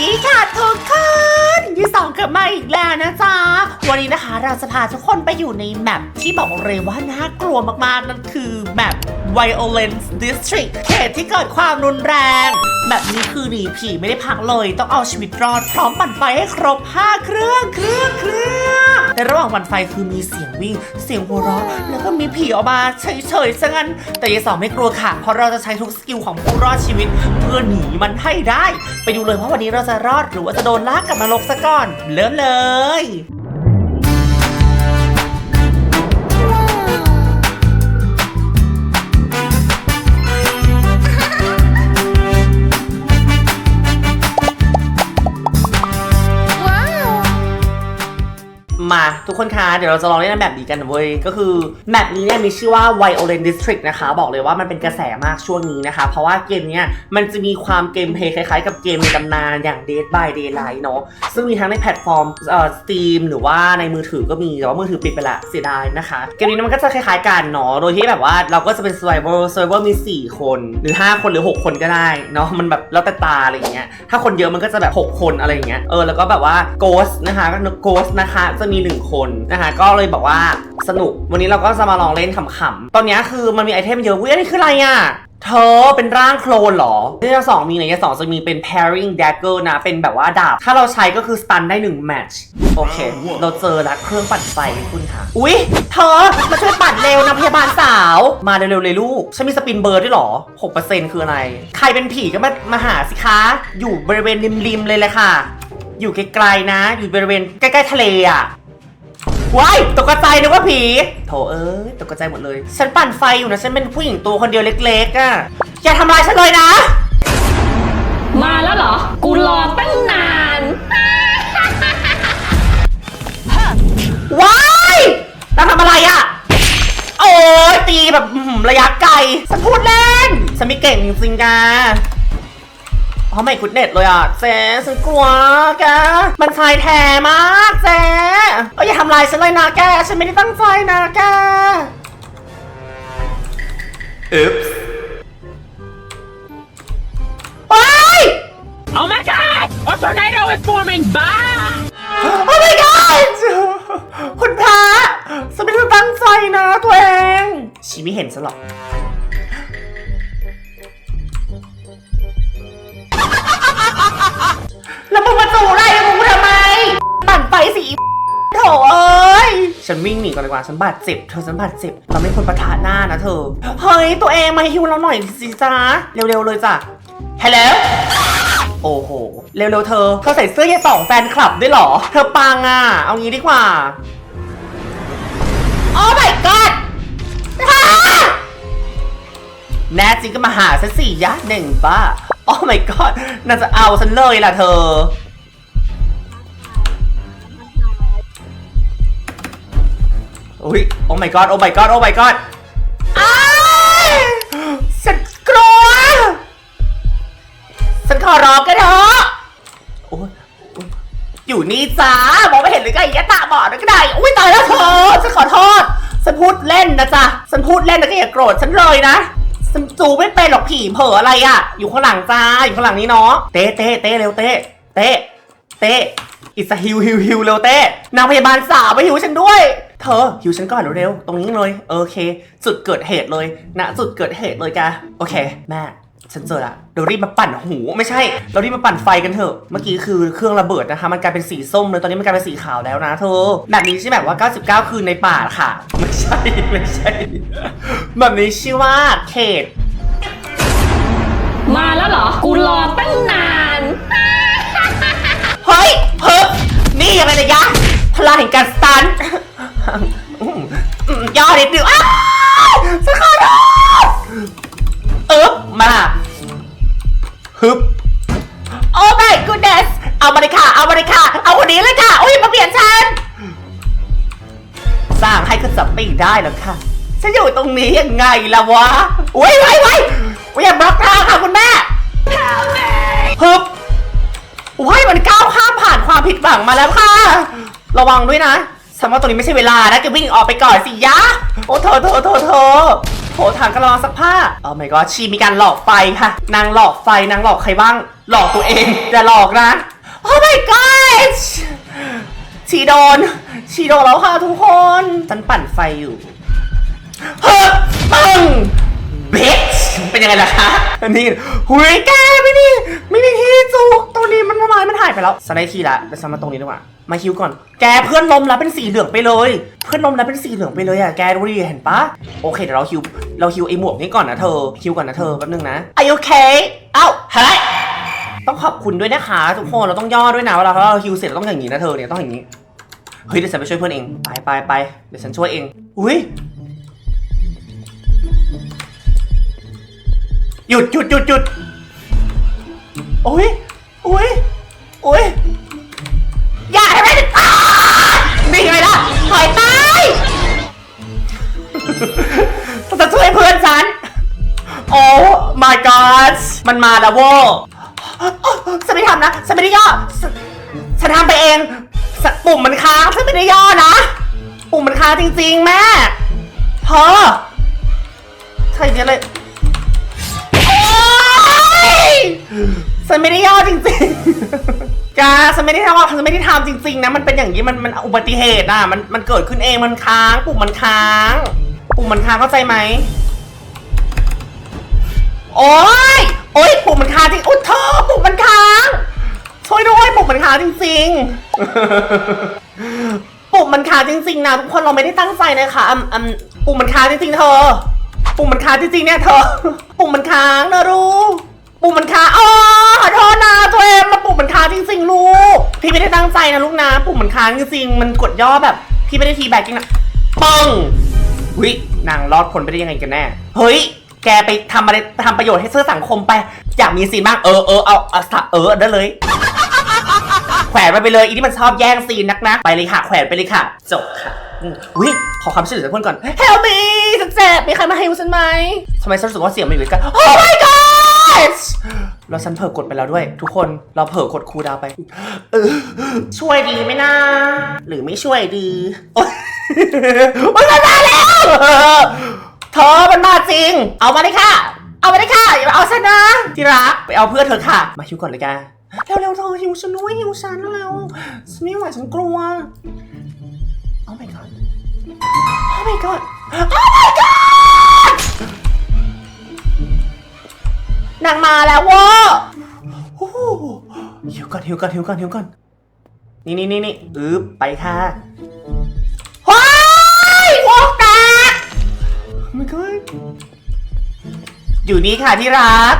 ดีค่ะทุกคนยี่สองกลับมาอีกแล้วนะจ๊ะ วันนี้นะคะเราจะพาทุกคนไปอยู่ในแมปที่บอกเลยว่าน่ากลัวมากๆนั่นคือแมป Violence District เขตที่เกิดความรุนแรง แบบนี้คือหนีผีไม่ได้พักเลย ต้องเอาชีวิตรอดพร้อมปั่นไฟให้ครบ 5 เครื่องเครื่องเครื่องในระหว่างปั่นไฟคือมีเสียงวิ่ง เสียงหัวเราะแล้วก็มีผีออกมาเฉยๆซะงั้น แต่ยายสองไม่กลัวค่ะ เพราะเราจะใช้ทุกสกิลของผู้รอดชีวิต เพื่อหนีมันให้ได้ ไปดูเลยว่าวันนี้เราจะรอดหรือว่าจะโดนลากกลับนรกซะก่อน เริ่มเลย ทุกคนคะเดี๋ยวเราจะลองเล่นแบบนี้กันเว้ยก็คือแมปนี้เนี่ยมีชื่อว่า Violent District นะคะ บอกเลยว่ามันเป็นกระแสมากช่วงนี้นะคะ เพราะว่าเกมเนี้ยมันจะมีความเกมเพย์คล้ายๆ กับเกมในตำนานอย่าง Dead by Daylight เนอะซึ่งมีทั้งในแพลตฟอร์มเอ่อ Steam หรือว่าในมือถือก็มีแต่ว่ามือถือปิดไปละเสียดายนะคะ เกมนี้มันก็จะคล้ายๆกันเนาะโดยที่แบบว่าเราก็จะเป็น Survivor Survivor มี 4 คนหรือ 5 คนหรือ 6 คนก็ได้เนาะมันแบบแล้วแต่ตาอะไรอย่างเงี้ยถ้าคนเยอะมันก็จะแบบ 6 คนอะไรอย่างเงี้ยเออแล้วก็แบบว่า Ghost นะคะก็ Ghost นะคะจะมี 1คนนะคะก็เลยบอกว่าสนุก วันนี้เราก็จะมาลองเล่นขำๆ ตอนเนี้ยคือมันมีไอเทมเยอะเว้ยอันนี้คืออะไรอะ เธอเป็นร่างโคลนเหรอที่จะสองมีไหนจะสองจะมีเป็น pairing dagger นะ เป็นแบบว่าดาบ ถ้าเราใช้ก็คือ stun ได้1 match โอเค เราเจอแล้วเครื่องปั่นไฟคุณค่ะ อุ๊ยเธอ มาช่วยปั่นเร็วนะพยาบาลสาว มาเร็วๆเลยลูก ฉันมีสปินเบิร์ดด้วยเหรอ 6%คืออะไร ใครเป็นผีก็มามาหาสิคะ อยู่บริเวณริมๆเลยเลยค่ะ อยู่ไกลๆนะ อยู่บริเวณใกล้ๆทะเลอะ ว้ายตกใจนึกว่าผี โถเอ้ยตกใจหมดเลย ฉันปั่นไฟอยู่นะ ฉันเป็นผู้หญิงตัวคนเดียวเล็กๆอะ่ะ อย่าทำร้ายฉันเลยนะ มาแล้วเหรอ กูรอตั้งนาน ว้ายเราทำอะไรอะ่ะ โอ้ยตีแบบอื้อหือระยะไกล ฉันพูดเล่น ฉันไม่เก่งจริงๆกะ อ๋อไม่คุดเน็ตเลยอะเจ๊ฉันกลัวแก มันชายแท้มากเจ๊เอ้ยอย่าทำลายฉันเลยนะแก ฉันไม่ได้ตั้งใจนะแกอึ๊ ฉันวิ่งหนีก่อนดีกว่าฉันบาดเจ็บเธอฉันบาดเจ็บเราไม่ควรประทะหน้านะเธอเฮ้ยตัวเองมาฮิวเราหน่อยสิจ้าเร็วๆเลยจ้ะฮัลโหลโอ้โห เร็วๆเธอเธอใส่เสื้อยายสองแฟนคลับด้วยหรอ เธอปังอะ เอางี้ดีกว่าโอ้ my god อ่าแน่จริงก็มาหาฉันสี่ยะหนึ่งบ้าโอ้ my god น่าจะเอาฉันเลยล่ะเธอ อุ้ยโอ้ my god โอ้ my god โอ้ my god อ้ายฉันกลัว ฉันขอร้องกันเถอะโอ๊ยโอ๊ยอยู่นี่จ้ามองไม่เห็นหรือไงยะตาบอดหรือก็ได้ อุ้ยตายแล้วเธอฉันขอโทษ ฉันพูดเล่นนะจ๊ะ ฉันพูดเล่นนะก็อย่าโกรธฉันเลยนะ ฉันจูไม่เป็นหรอกผีเผลออะไรอะ อยู่ข้างหลังจ้า อยู่ข้างหลังนี้เนาะ เต้เต้เต้เร็วเต้เต้เต้อิสฮิวฮิวฮิวเร็วเต้นางพยาบาลสาวไปหิวฉันด้วย เธอหิวฉันก่อนเร็วๆตรงนี้เลย โอเค จุดเกิดเหตุเลยณจุดเกิดเหตุเลยแกโอเค แม่ฉันเจอละเดี๋ยวรีบมาปั่นหูไม่ใช่ เรารีบมาปั่นไฟกันเถอะ เมื่อกี้คือเครื่องระเบิดนะคะ มันกลายเป็นสีส้มเลย ตอนนี้มันกลายเป็นสีขาวแล้วนะเธอ แบบนี้ใช่แบบว่า 99 คืนในป่าค่ะ ไม่ใช่ ไม่ใช่ แบบนี้ชื่อว่าเขต มาแล้วเหรอ กูรอตั้งนาน เฮ้ยเฮ้ยนี่ยังไงนะยะ พลังแห่งการสตันอืมอืมย่อนิดนึงอ้าวสกอโทษอึ๊บมาฮึบ โอ้ my goodness เอามาเลยค่ะ เอามาเลยค่ะ เอาคนนี้เลยค่ะ อุ้ยมาเปลี่ยนฉัน สร้างให้กระสับไม่ได้แล้วค่ะ ฉันอยู่ตรงนี้ยังไงล่ะวะ อุ้ยไว้ไว้อุ้ยอย่าบล็อกทางค่ะคุณแม่ฮึบว้ยมันก้าวข้ามผ่านความผิดหวังมาแล้วค่ะ ระวังด้วยนะฉันว่าตรงนี้ไม่ใช่เวลานะแกวิ่งออกไปก่อนสิยะ โอ้เธอเธอเธอเธอโถถังกำลังซักผ้าโอ้ my god ชีมีการหลอกไฟค่ะ นางหลอกไฟนางหลอกใครบ้าง หลอกตัวเองอย่หลอกนะ โอ้ my god ชีโดน ชีโดนแล้วค่ะทุกคนฉันปั่นไฟอยู่เฮ้ยปังเบสเป็นยังไงล่ะคะอันนี้หุยแกไม่มีไม่มีที่จุกตรงนี้มันทำไมมันหายไปแล้วสไลด์ทีละเดี๋ยวฉันมาตรงนี้ดีกว่า มาคิวก่อน แกเพื่อนลมแล้วเป็นสีเหลืองไปเลย เพื่อนลมแล้วเป็นสีเหลืองไปเลยอะ แกดูดิเห็นปะโอเคเดี๋ยวเราคิว เราคิวไอหมวกนี้ก่อนนะเธอ คิวก่อนนะเธอแป๊บนึงนะ Are you okay เอ้าเฮ้ยต้องขอบคุณด้วยนะคะทุกคนเราต้องย่อด้วยนะเวลาเราคิวเสร็จเราต้องอย่างนี้นะเธอเนี่ยต้องอย่างนี้ เฮ้ยเดี๋ยวฉันไปช่วยเพื่อนเอง ไปไปไปเดี๋ยวฉันช่วยเอง อุ้ยหยุดหยุดหยุดหยุดโอ้ยโอ้ยโอ้ย อย่าให้ตายนี่ไงล่ะถอยตายฉันจะช่วยเพื่อนฉัน โอ้ my god มันมาแล้วโว้ฉันไม่ทำนะ ฉันไม่ได้ย่อฉันฉันทำไปเองสปุ่มมันค้างฉันไม่ได้ย่อนะ ปุ่มมันค้างจริง ๆ แม่พอใช่เยอะเลยโอ๊ย ฉันไม่ได้ย่อจริงๆกาฉันไม่ได้ทำฉันไม่ได้ทำจริง ๆ นะ มันเป็นอย่างนี้ มัน มันอุบัติเหตุอะ มัน มันเกิดขึ้นเอง มันค้าง ปุ่มมันค้าง ปุ่มมันค้างเข้าใจไหม โอ๊ยโอ๊ยปุ่มมันค้างจริงอุ๊ยเธอปุ่มมันค้าง ช่วยด้วย ปุ่มมันค้างจริง ๆ ปุ่มมันค้างจริง ๆ นะทุกคน เราไม่ได้ตั้งใจนะคะอืมอืมปุ่มมันค้างจริง ๆ เธอ ปุ่มมันค้างจริงๆ เนี่ยเธอ ปุ่มมันค้างนะรู้ ปุ่มมันค้าอ๋อขอโทษนะตัวเองมาปุ่มมันค้าจริงๆลูก พี่ไม่ได้ตั้งใจนะลูกนะ ปุ่มมันค้าจริงๆมันกดย่อแบบ พี่ไม่ได้ทีแบกจริงนะปังวินางรอดพ้นไปได้ยังไงกันแน่ เฮ้ย แกไปทำอะไรทำประโยชน์ให้เสื้อสังคมไป อยากมีซีนบ้างเออเออเอาเอาสะเออได้เลย แขวนมันไปเลย อีนี่มันชอบแย่งซีนนักนะไปเลยค่ะ แขวนไปเลยค่ะ จบค่ะอืมอุ้ยขอความช่วยเหลือจากเพื่อนก่อน Help me ฉันเจ็บมีใครมาให้ฉันไหมทำไมฉันรู้สึกว่าเสียงมันอยู่ใกล้ Oh my god แล้วฉันเผลอกดไปแล้วด้วย ทุกคนเราเผลอกดคูลดาวน์ไปเออช่วยดีไหมนะ หรือไม่ช่วยดี โอ๊ยมันมาแล้ว เธอมันมาจริง เอามาเลยค่ะ เอามาเลยค่ะ อย่ามาเอาฉันนะที่รักไปเอาเพื่อนเธอค่ะ มาคิวก่อนเลยแกเร็วๆเธอหิวฉันด้วยหิวฉันเร็วฉันไม่ไหวฉันกลัว Oh my god Oh my god Oh my god นางมาแล้วเวะโอ้โหหิวก่อนหิวก่อนหิวก่อนหิวก่อนนี่นี่นี่นี่อึ๊บไปค่ะว้ายวอกแตก Oh my god อยู่นี่ค่ะที่รัก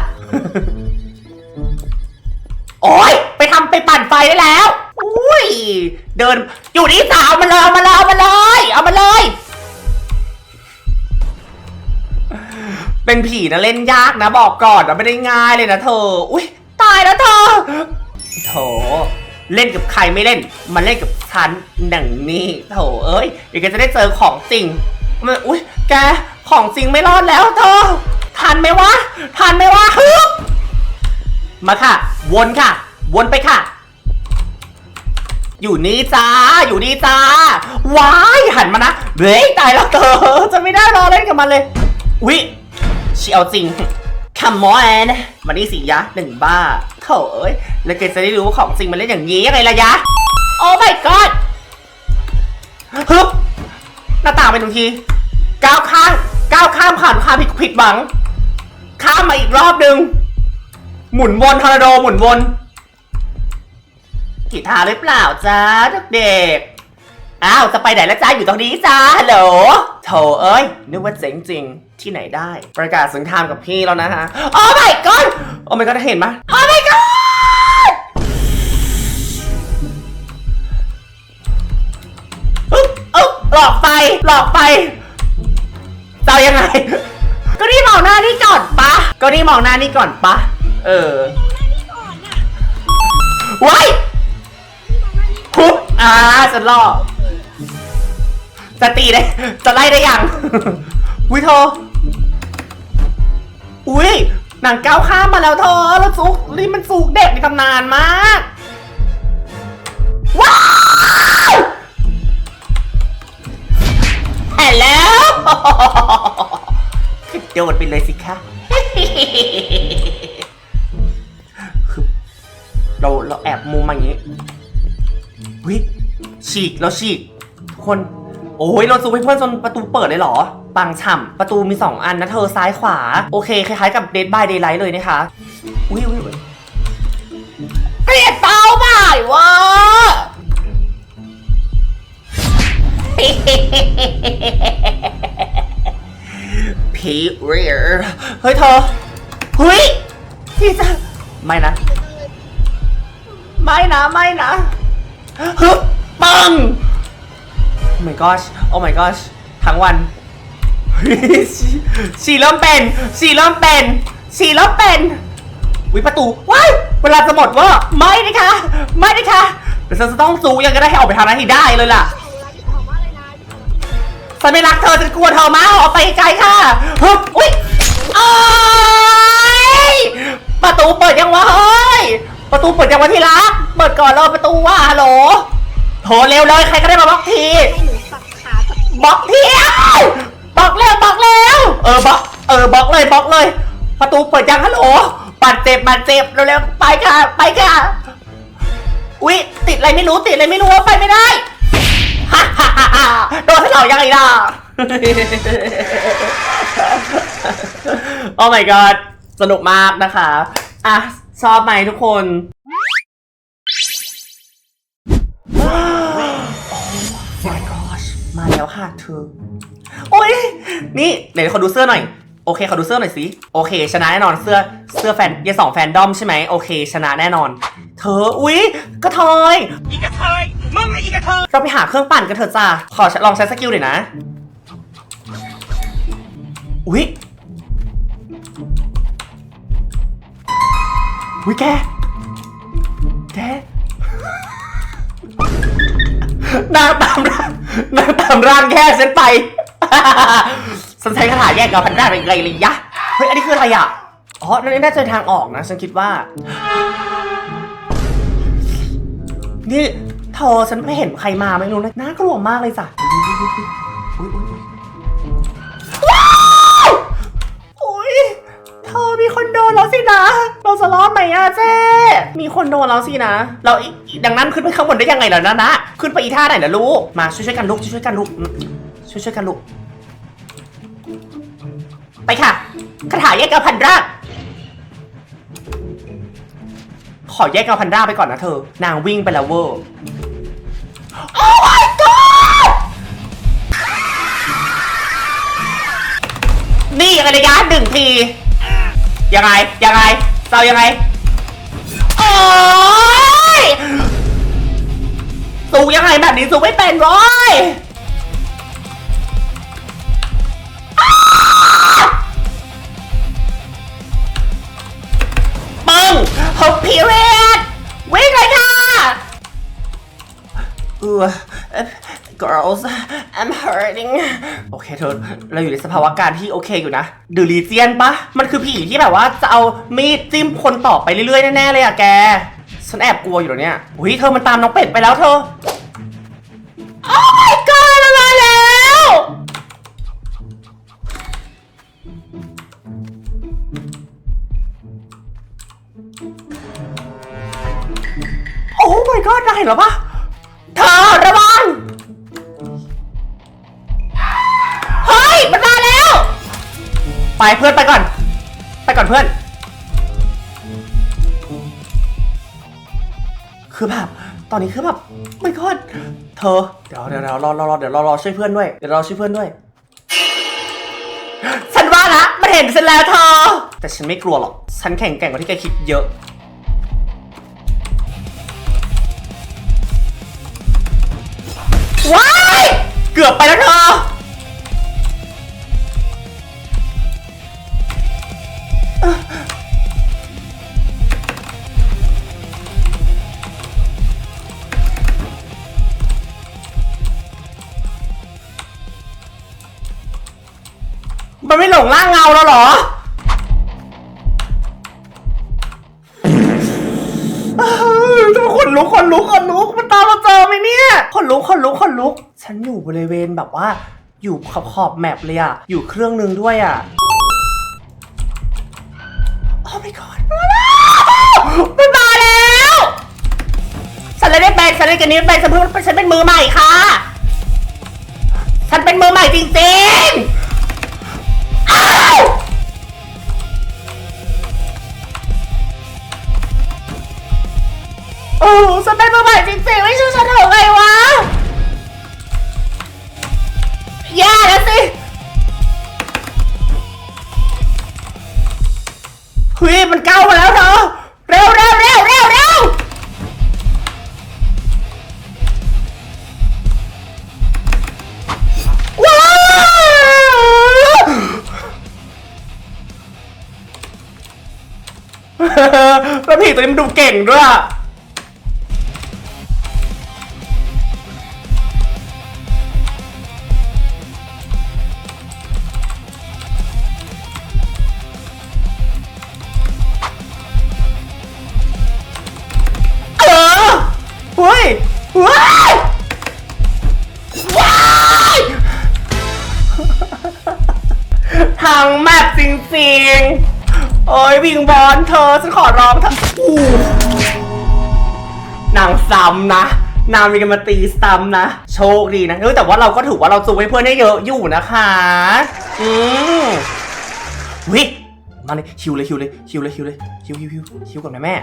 โอ๊ยไปทำไปปั่นไฟได้แล้ว อุ้ย เดินอยู่นี่สาวเอามาเลยเอามาเลยเอามาเลยเอามาเลย เป็นผีนะเล่นยากนะบอกก่อนนะไม่ได้ง่ายเลยนะเธอ อุ้ยตายแล้วเธอโถเล่นกับใครไม่เล่นมาเล่นกับฉันหนังนี่โถเอ้ยเดี๋ยวแกจะได้เจอของจริงมันอุ้ยแกของจริงไม่รอดแล้วเธอทันไหมวะทันไหมวะฮึบมาค่ะ วนค่ะ วนไปค่ะ อยู่นี่จ้า อยู่นี่จ้า ว้ายหันมานะเฮ้ยตายแล้วเธอจะไม่ได้รอเล่นกับมันเลย อุ๊ย เชียวจริง Come on มานี่สิยะหนึ่งบ้าโถอเอ้ย แล้วแกจะได้รู้ว่าของจริงมันเล่นอย่างนี้ยังไงล่ะยะ โอ้ my god ฮึบหน้าต่างไปหนึ่งที ก้าวข้างก้าวข้ามผ่านความผิดผิดหวัง ข้ามมาอีกรอบหนึ่งหมุนวนทอร์นาโดหมุนวนกีตาร์หรือเปล่าจ้าเด็กๆอ้าว จะไปไหนแล้วจ้าอยู่ตรงนี้จ้าฮัลโหลโถเอ้ยนึกว่าเจ๋งจริง ที่ไหนได้ ประกาศสงครามกับพี่แล้วนะฮะโอ้ my god โอ้ my god เห็นไหมโอ้ my god อึ๊บหลอกไป หลอกไปจะเอายังไง ก็นี่มองหน้านี่ก่อนปะก็นี่มองหน้านี่ก่อนปะเออไว้ายปุ๊บอ่าฉันรอดจะตีได้จะไล่ได้ยังอุ้ยเธ ออุ้ยหนังก้าวข้ามมาแล้วเธอแล้วซุกนี่มันซุกเด็กในตำนานมากว้าวเห็นแล้วโดดไปเลยสิคะคือเราเราแอบมุมมาอย่างนี้วิฉีกแล้วฉีกทุกคน โอ้ยเราซูมให้เพื่อนจนประตูเปิดเลยเหรอ ปังฉ่ำประตูมี 2 อันนะเธอซ้ายขวา โอเค คล้ายๆกับ Dead by Daylight เลยนะคะ อุ้ยอุ้ยอุ๊ยเกลียดเป้าหมายวะพีเรียร์เฮ้ยเธอเฮ้ยที่จะไม่นะ ไม่นะ ไม่นะฮึบปัง Oh my gosh Oh my gosh ทั้งวัน เฮ้ยชีชีเริ่มเป็นชีเริ่มเป็นชีเริ่มเป็นวิประตูว้ายเวลาจะหมดว่าไม่นะคะ ไม่นะคะเดี๋ยวฉันจะต้องซูยังก็ได้ให้ออกไปทางนั้นให้ได้เลยล่ะฉันไม่รักเธอฉันกลัวเธอมากออกไปไกลค่ะฮึบอุ้ยโอ้ยประตูเปิดยังวะเฮ้ยประตูเปิดยังวะที่รักเปิดก่อนเลยประตูว่าฮัลโหลโทรเร็วเลยใครก็ได้มาบล็อกทีบล็อกทีอ้า บล็อกเร็วบล็อกเร็วเออบล็อกเออบล็อกเลยบล็อกเลย ประตูเปิดยังฮัลโหลบาดเจ็บบาดเจ็บเร็วๆไปค่ะไปค่ะอุ๊ยติดอะไรไม่รู้ติดอะไรไม่รู้ไปไม่ได้ฮ่าฮ่าฮ่าฮ่าโดนให้เรายังไงล่ะ โอ้ my god สนุกมากนะคะ อะ ชอบไหมทุกคน my gosh มาแล้วค่ะเธอ โอ้ยนี่ไหนขอดูเสื้อหน่อย โอเคขอดูเสื้อหน่อยสิ โอเค ชนะแน่นอนเสื้อเสื้อแฟนยายสองแฟนดอมใช่ไหมโอเค ชนะแน่นอน เธอ อุ๊ยกระเทยอีกระเทยมึงไงอีกระเทยเราไปหาเครื่องปั่นกันเถอะจ้าขอลองใช้สกิลหน่อยนะ อุ๊ยอุ๊ยแก แกนางตามร่างนางตามร่างแค่ฉันไป ฉันใช้คาถาแยกกับพันร่างอะไรเลยยะเฮ้ยอันนี้คืออะไรอะอ๋อนั่นน่าจะเป็นทางออกนะ ฉันคิดว่า นี่เธอฉันไม่เห็นใครมาไม่รู้นะน่ากลัวมากเลยจ้ะอุ๊ยอุ๊ยอุ๊ยว้าวอุ้ยเธอมีคนโดนแล้วสินะ เราจะรอดไหมอะเจ๊มีคนโดนแล้วสินะ เราดังนั้นขึ้นไปข้างบนได้ยังไงล่ะนะนะ ขึ้นไปอีท่าไหนล่ะลูก มาช่วยช่วยๆกันลูกช่วยช่วยๆกันลูกช่วยช่วยๆกันลูก ไปค่ะคาถาแยกกับพันรากขอแยกกับพันด้าไปก่อนนะเธอ นางวิ่งไปแล้วเวอร์โอ้ my god นี่ยังไงระยะหนึ่งที ยังไง ยังไงเจ้ายังไง โอ้ยสูยังไงแบบนี้สูไม่เป็นร้อย girls I'm hurting โอเคเธอเราอยู่ในสภาวะการที่โอเคอยู่นะดูรีเจียนปะมันคือผีที่แบบว่าจะเอามีดจิ้มคนต่อไปเรื่อยๆแน่ๆเลยอะแก ฉันแอบกลัวอยู่เหรอเนี่ยอุ้ยเธอมันตามน้องเป็ดไปแล้วเธอ โอ้ my god มันมาแล้วโอ้ my god นายเห็นเหรอปะเธอระวัง ไปเพื่อนไปก่อน ไปก่อนเพื่อน คือแบบตอนนี้คือแบบไม่กอดเธอเดี๋ยวเดี๋ยวเดี๋ยวรอรอรอเดี๋ยวรอรอช่วยเพื่อนด้วยเดี๋ยวรอช่วยเพื่อนด้วย ฉันว่าละมันเห็นฉันแล้วเธอ แต่ฉันไม่กลัวหรอกฉันแข็งแกร่งกว่าที่แกคิดเยอะว้ายเกือบไปแล้วเธอ หลงล่างเงาแล้วเหรอ จะมคนลุกคนลุกคนลุกมันตามมาเจอไหมเนี่ยคนลุกคนลุกคนลุก ฉันอยู่บริเวณแบบว่า อยู่ขอบขอบแมปเลยอะอยู่เครื่องนึงด้วยอะโอ้ my god ม่มาแล้ว ฉันเลยได้เป็นฉันเลยกันนี้เป็นฉันเพิ่งฉันเป็นมือใหม่ค่ะ ฉันเป็นมือใหม่จริงๆ โอ้ฉันเป็นมือใหม่จริงๆไม่ช่วยฉันเถอะไงวะแย่แล้วสิเฮ้ยมันเก้ามาแล้วเธอเร็วเร็วเร็วเร็วเร็วว้าวแล้วผีตัวนี้มันดูเก่งด้วย ทางแมปจริงๆ โอ้ยวิงบอลเธอฉันขอร้องเธออู้นางซ้ำนะ นางมีกันมาตีซ้ำนะ โชคดีนะเออแต่ว่าเราก็ถือว่าเราจูให้เพื่อนได้เยอะอยู่นะคะ อืมวิมาเลยคิวเลยคิวเลยคิวเลยคิวเลยคิวคิวคิวคิวก่อนนะแม่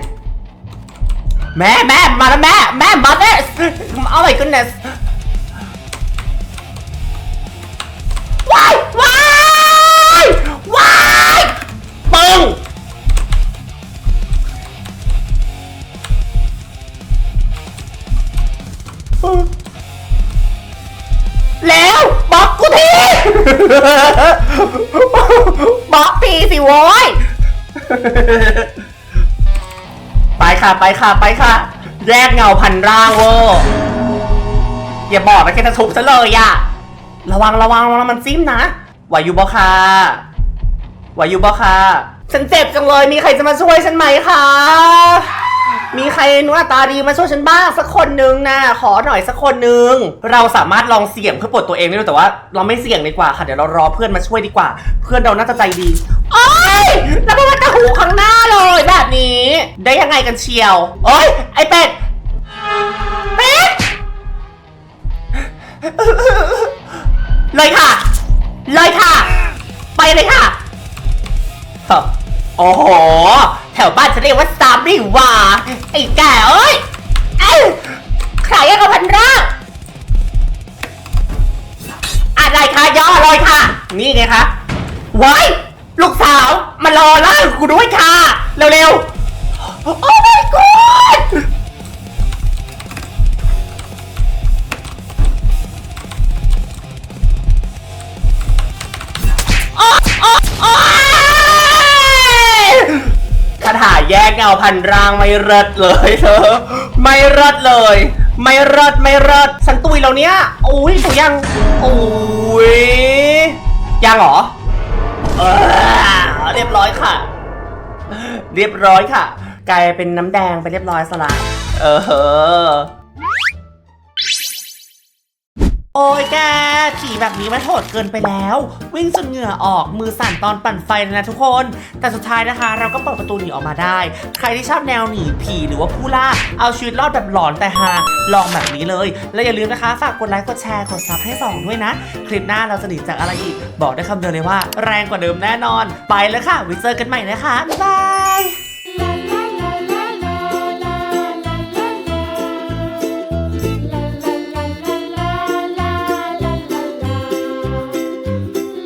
แม่แม่มาแล้วแม่แม่มาเนสเอา แล้วบล็อกกูทีบล็อกทีสิโว้ยไปค่ะไปค่ะไปค่ะ แยกเงาพันร่างเวอร์อย่าบอกนะแกจะทุบซะเลยอะระวังระวังระวังมันจิ้มนะไหวอยู่บ่ค่ะไหวอยู่บ่ค่ะฉันเจ็บจังเลยมีใครจะมาช่วยฉันไหมคะ มีใครหนุ่ตาดีมาช่วยฉันบ้างสักคนนึงนะขอหน่อยสักคนนึง เราสามารถลองเสี่ยงเพื่อปลดตัวเองได้ด้วยแต่ว่า เราไม่เสี่ยงดีกว่าค่ะเดี๋ยวเรารอเพื่อนมาช่วยดีกว่า เพื่อนเราน่าจะใจดีโอ้ยแล้วก็มาตะหูข้างหน้าเลยแบบนี้ ได้ยังไงกันเชียว โอ้ยไอเป็ดเป็ดเลยค่ะ เลยค่ะ ไปเลยค่ะฮ้อโอ้โห แถวบ้านฉันเรียกว่าซามรี่ว่าไอ้แก่เอ้ยเอ้ยใครอะกับพันร่างอะไรคะย่อเลยค่ะ นี่ไงคะไว้ลูกสาวมารอล่ากูด้วยค่ะ เร็วๆ โอ้ my god แยกเงาพันร่างไม่เลิศเลยเธอ ไม่เลิศเลย ไม่เลิศไม่เลิศฉันตุยแล้วเนี้ยอุ้ยถูยังอุ้ยยังเหรอเออเรียบร้อยค่ะ เรียบร้อยค่ะ กลายเป็นน้ำแดงไปเรียบร้อยสละเออ ผีแบบนี้มันโหดเกินไปแล้ว วิ่งจนเหงื่อออกมือสั่นตอนปั่นไฟเลยนะทุกคน แต่สุดท้ายนะคะ เราก็เปิดประตูหนีออกมาได้ ใครที่ชอบแนวหนีผีหรือว่าผู้ล่า เอาชีวิตรอดแบบหลอนแต่ฮาลองแบบนี้เลย และอย่าลืมนะคะ ฝากกดไลค์กดแชร์กดซับให้สองด้วยนะ คลิปหน้าเราจะหนีจากอะไรอีก บอกได้คำเดียวเลยว่า แรงกว่าเดิมแน่นอน ไปแล้วค่ะไว้เจอกันใหม่นะคะบ๊ายบาย